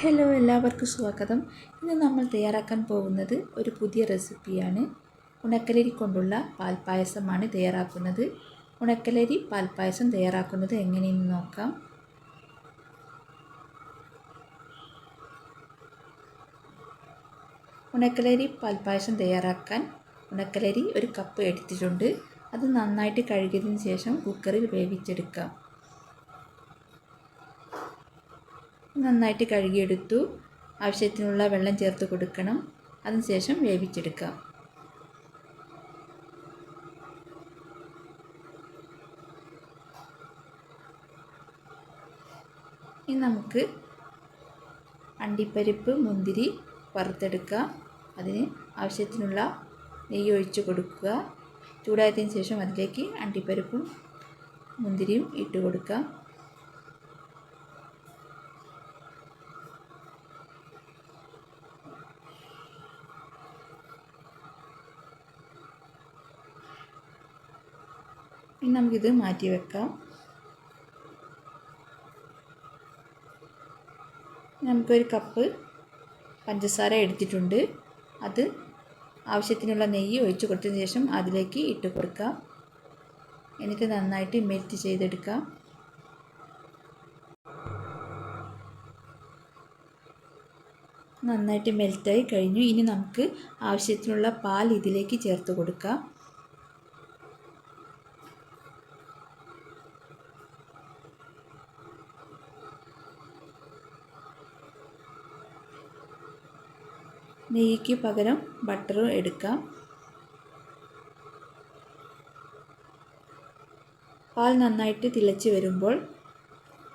Hello എല്ലാവർക്കും സ്വാഗതം. ഇന്ന് നമ്മൾ തയ്യാറാക്കാൻ പോകുന്നത് ഒരു പുതിയ റെസിപ്പിയാണ്. ഉണക്കലരി കൊണ്ടുള്ള പാൽപ്പായസമാണ് തയ്യാറാക്കുന്നത്. ഉണക്കലരി പാൽപ്പായസം തയ്യാറാക്കുന്നത് എങ്ങനെയെന്ന് നോക്കാം. ഉണക്കലരി പാൽപ്പായസം തയ്യാറാക്കാൻ ഉണക്കലരി ഒരു കപ്പ് എടുത്തിട്ടുണ്ട്. അത് നന്നായിട്ട് കഴുകിയതിന് ശേഷം കുക്കറിൽ വേവിച്ചെടുക്കാം. നന്നായിട്ട് കഴുകിയെടുത്തു. ആവശ്യത്തിനുള്ള വെള്ളം ചേർത്ത് കൊടുക്കണം. അതിനുശേഷം വേവിച്ചെടുക്കാം. ഇനി നമുക്ക് അണ്ടിപ്പരിപ്പ് മുന്തിരി വറുത്തെടുക്കുക അതിന് ആവശ്യത്തിനുള്ള നെയ്യ് ഒഴിച്ച് കൊടുക്കുക. ചൂടായതിന് ശേഷം അതിലേക്ക് അണ്ടിപ്പരിപ്പും മുന്തിരിയും ഇട്ട് കൊടുക്കുക ഇനി നമുക്കിത് മാറ്റി വെക്കാം. നമുക്കൊരു കപ്പ് പഞ്ചസാര എടുത്തിട്ടുണ്ട്. അത് ആവശ്യത്തിനുള്ള നെയ്യ് ഒഴിച്ച് കൊടുത്തതിന് ശേഷം അതിലേക്ക് ഇട്ട് കൊടുക്കാം. എന്നിട്ട് നന്നായിട്ട് മെൽറ്റ് ചെയ്തെടുക്കാം. നന്നായിട്ട് മെൽറ്റായി കഴിഞ്ഞു. ഇനി നമുക്ക് ആവശ്യത്തിനുള്ള പാൽ ഇതിലേക്ക് ചേർത്ത് കൊടുക്കാം. നെയ്യ്ക്ക് പകരം ബട്ടർ എടുക്കാം. പാൽ നന്നായിട്ട് തിളച്ച് വരുമ്പോൾ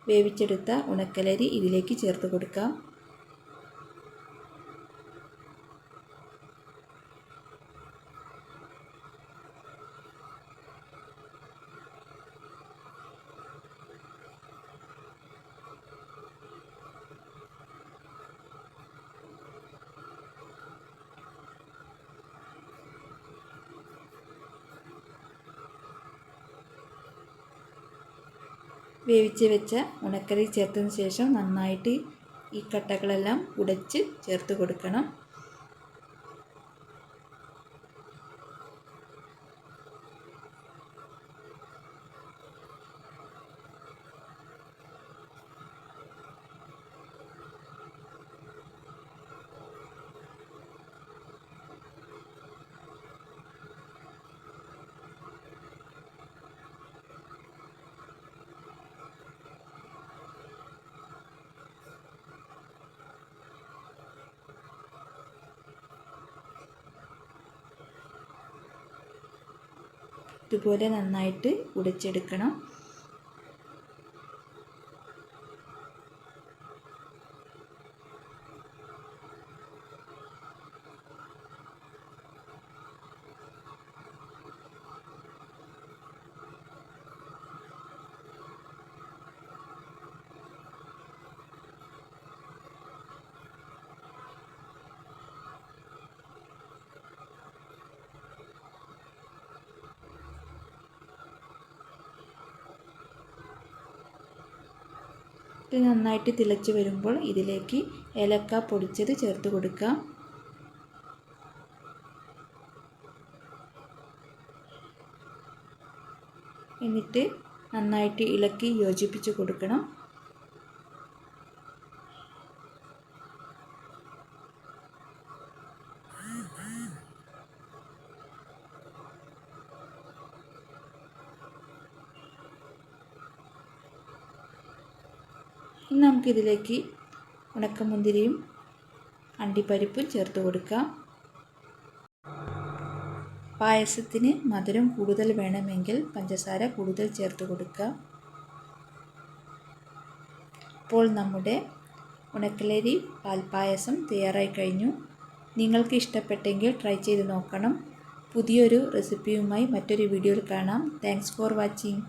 വേവിച്ചെടുത്ത ഉണക്കലരി ഇതിലേക്ക് ചേർത്ത് കൊടുക്കാം. വേവിച്ച് വെച്ച ഉണക്കരി ചേർത്തതിന് ശേഷം നന്നായിട്ട് ഈ കട്ടകളെല്ലാം ഉടച്ച് ചേർത്ത് കൊടുക്കണം. ഇതുപോലെ നന്നായിട്ട് ഉടച്ചെടുക്കണം. ഇത് നന്നായിട്ട് തിളച്ച് വരുമ്പോൾ ഇതിലേക്ക് ഏലക്ക പൊടിച്ചത് ചേർത്ത് കൊടുക്കാം എന്നിട്ട് നന്നായിട്ട് ഇളക്കി യോജിപ്പിച്ച് കൊടുക്കണം. ഇനി നമുക്കിതിലേക്ക് ഉണക്കമുന്തിരിയും അണ്ടിപ്പരിപ്പും ചേർത്ത് കൊടുക്കാം. പായസത്തിന് മധുരം കൂടുതൽ വേണമെങ്കിൽ പഞ്ചസാര കൂടുതൽ ചേർത്ത് കൊടുക്കുക ഇപ്പോൾ നമ്മുടെ ഉണക്കലരി പാൽപ്പായസം തയ്യാറായി കഴിഞ്ഞു. നിങ്ങൾക്ക് ഇഷ്ടപ്പെട്ടെങ്കിൽ ട്രൈ ചെയ്ത് നോക്കണം. പുതിയൊരു റെസിപ്പിയുമായി മറ്റൊരു വീഡിയോയിൽ കാണാം. Thanks for watching